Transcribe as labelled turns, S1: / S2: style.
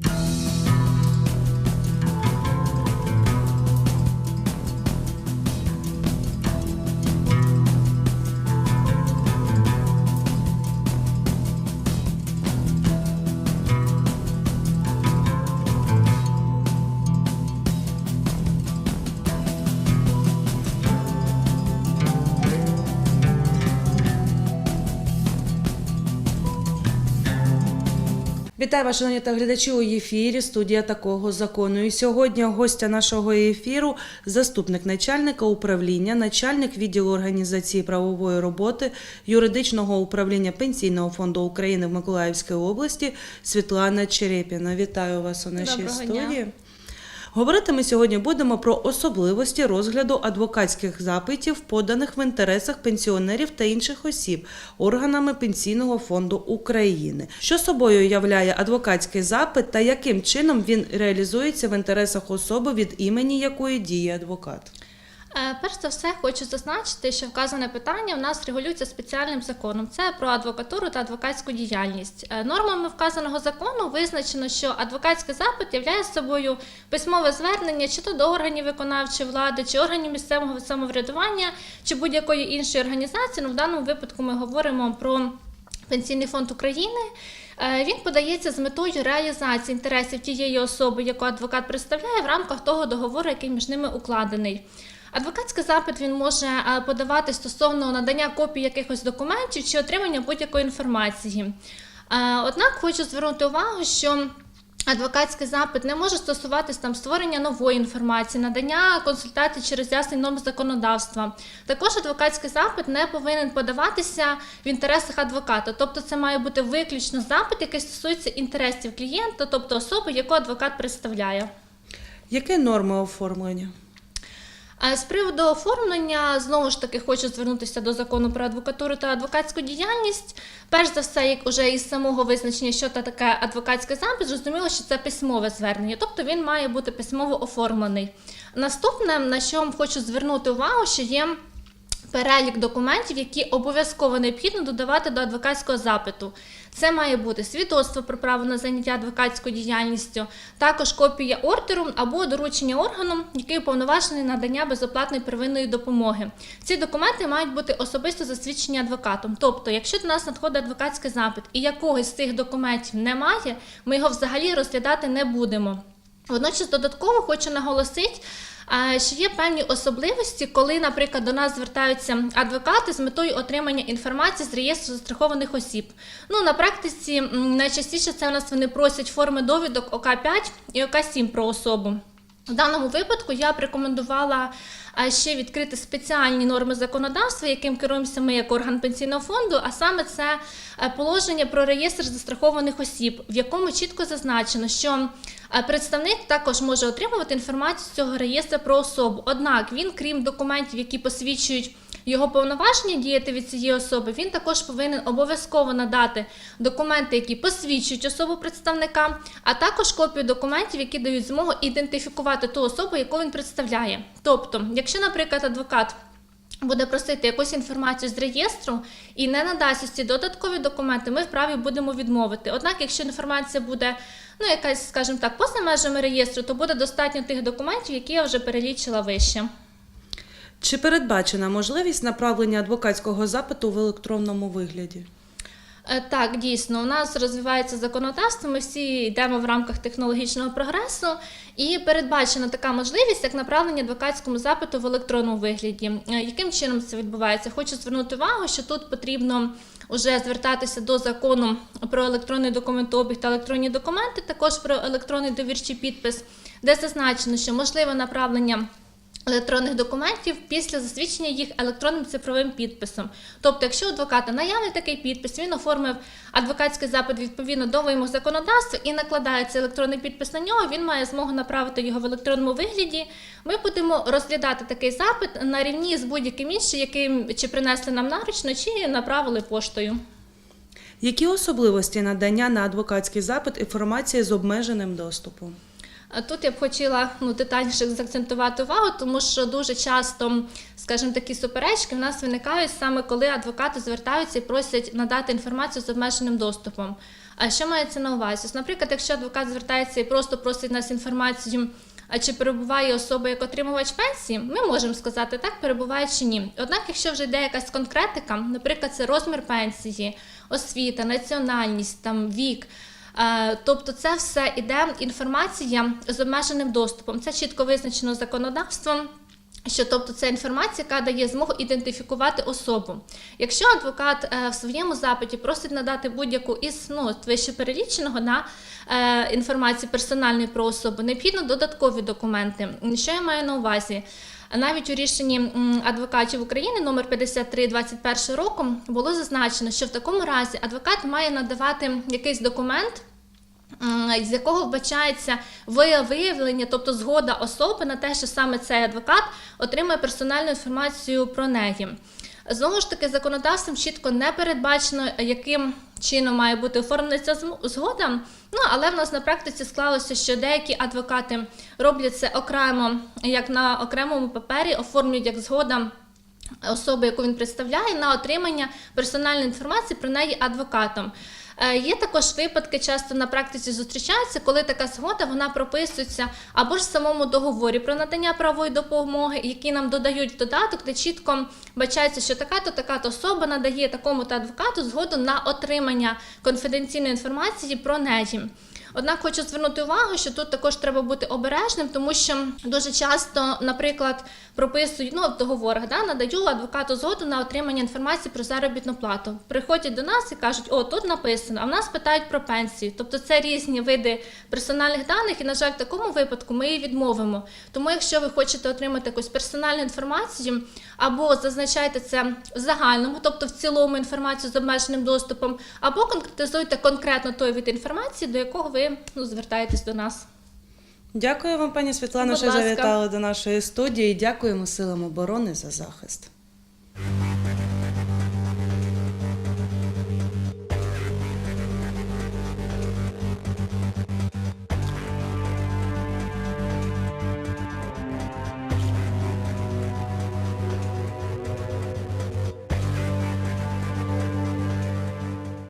S1: Thank you. Вітаю вас, шановні та глядачі у ефірі. Студія такого закону. І сьогодні гостя нашого ефіру, заступник начальника управління, начальник відділу організації правової роботи юридичного управління Пенсійного фонду України в Миколаївській області Світлана Черепіна. Вітаю вас у нашій
S2: Доброго
S1: студії.
S2: дня.
S1: Говорити ми сьогодні будемо про особливості розгляду адвокатських запитів, поданих в інтересах пенсіонерів та інших осіб органами Пенсійного фонду України. Що собою являє адвокатський запит та яким чином він реалізується в інтересах особи, від імені якої діє адвокат?
S2: Е, Перш за все, хочу зазначити, що вказане питання в нас регулюється спеціальним законом. Це про адвокатуру та адвокатську діяльність. Е, Нормами вказаного закону визначено, що адвокатський запит являє собою письмове звернення чи то до органів виконавчої влади, чи органів місцевого самоврядування, чи будь-якої іншої організації. Ну, в даному випадку ми говоримо про Пенсійний фонд України. Е, Він подається з метою реалізації інтересів тієї особи, яку адвокат представляє в рамках того договору, який між ними укладений. Адвокатський запит він може е, подавати стосовно надання копій якихось документів чи отримання будь-якої інформації. Е, Однак хочу звернути увагу, що Адвокатський запит не може стосуватись там створення нової інформації, надання консультацій чи роз'яснень норм законодавства. Також адвокатський запит не повинен подаватися в інтересах адвоката. Тобто це має бути виключно запит, який стосується інтересів клієнта, тобто особи, яку адвокат представляє.
S1: Які норми оформлення?
S2: З приводу оформлення знову ж таки хочу звернутися до закону про адвокатуру та адвокатську діяльність. Перш за все, як уже із самого визначення, що та таке адвокатський запит, зрозуміло, що це письмове звернення, тобто він має бути письмово оформлений. Наступне, на що хочу звернути увагу, що є перелік документів, які обов'язково необхідно додавати до адвокатського запиту. Це має бути свідоцтво про право на заняття адвокатською діяльністю, також копія ордеру або доручення органу, який уповноважений надання безоплатної первинної допомоги. Ці документи мають бути особисто засвідчені адвокатом. Тобто, якщо до нас надходить адвокатський запит і якогось з цих документів немає, ми його взагалі розглядати не будемо. Водночас додатково хочу наголосити, що є певні особливості, коли, наприклад, до нас звертаються адвокати з метою отримання інформації з реєстру застрахованих осіб. Ну, на практиці найчастіше це у нас вони просять форми довідок ОК5 і ОК7 про особу. В даному випадку я б рекомендувала ще відкрити спеціальні норми законодавства, яким керуємося ми як орган пенсійного фонду, а саме це е, положення про реєстр застрахованих осіб, в якому чітко зазначено, що представник також може отримувати інформацію з цього реєстру про особу. Однак він, крім документів, які посвідчують його повноваження діяти від цієї особи, він також повинен обов'язково надати документи, які посвідчують особу представника, а також копію документів, які дають змогу ідентифікувати ту особу, яку він представляє. Тобто, якщо, наприклад, адвокат буде просити якусь інформацію з реєстру і не надасть ось ці додаткові документи, ми вправі будемо відмовити. Однак, якщо інформація буде ну якась, скажімо так, поза межами реєстру, то буде достатньо тих документів, які я вже перелічила вище.
S1: Чи передбачена можливість направлення адвокатського запиту в електронному вигляді?
S2: Е, Так, дійсно, у нас розвивається законодавство. Ми всі йдемо в рамках технологічного прогресу, і передбачена така можливість, як направлення адвокатському запиту в електронному вигляді. Е, Яким чином це відбувається? Хочу звернути увагу, що тут потрібно вже звертатися до закону про електронний документообіг та електронні документи, також про електронний довірчий підпис, де зазначено, що можливе направлення електронних документів після засвідчення їх електронним цифровим підписом. Тобто, якщо у адвоката наявний такий підпис, він оформив адвокатський запит відповідно до вимог законодавства і накладається електронний підпис на нього, він має змогу направити його в електронному вигляді. Ми будемо розглядати такий запит на рівні з будь-яким іншим, яким чи принесли нам наручно, чи направили поштою.
S1: Які особливості надання на адвокатський запит інформації з обмеженим доступом?
S2: А Тут я б хотіла ну, детальніше заакцентувати увагу, тому що дуже часто, скажімо, такі суперечки в нас виникають саме коли адвокати звертаються і просять надати інформацію з обмеженим доступом. А що мається на увазі? Наприклад, якщо адвокат звертається і просто просить нас інформацію. А чи перебуває особа як отримувач пенсії, ми можемо сказати так, перебуває чи ні. Однак, якщо вже йде якась конкретика, наприклад, це розмір пенсії, освіта, національність, там вік. Е, Тобто це все іде інформація з обмеженим доступом. Це чітко визначено законодавством. Що тобто це інформація, яка дає змогу ідентифікувати особу. Якщо адвокат е, в своєму запиті просить надати будь-яку із ну, вище переліченого на е, інформації персональної про особу, необхідно додаткові документи. Що я маю на увазі? Навіть у рішенні адвокатів України номер 53 21 року було зазначено, що в такому разі адвокат має надавати якийсь документ. З якого вбачається виявлення, тобто згода особи на те, що саме цей адвокат отримує персональну інформацію про неї. Знову ж таки, законодавством чітко не передбачено, яким чином має бути оформлена ця згода. Ну але в нас на практиці склалося, що деякі адвокати роблять це окремо, як на окремому папері, оформлюють як згода особи, яку він представляє, на отримання персональної інформації про неї адвокатом. Е, Є також випадки, часто на практиці зустрічаються, коли така згода вона прописується або ж в самому договорі про надання правової допомоги, які нам додають додаток, де чітко бачається, що така-то така-то особа надає такому-то адвокату згоду на отримання конфіденційної інформації про неї. Однак хочу звернути увагу, що тут також треба бути обережним, тому що дуже часто, наприклад, прописують ну, в договорах, да, надаю адвокату згоду на отримання інформації про заробітну плату. Приходять до нас і кажуть, о, тут написано, а в нас питають про пенсію. Тобто це різні види персональних даних, і, на жаль, в такому випадку ми її відмовимо. Тому, якщо ви хочете отримати якусь персональну інформацію, або зазначайте це в загальному, тобто в цілому інформацію з обмеженим доступом, або конкретизуйте конкретно той вид інформації, до якого ви ну, звертаєтесь до нас.
S1: Дякую вам, пані Світлано, що
S2: ласка.
S1: завітали до нашої студії. Дякуємо силам оборони за захист.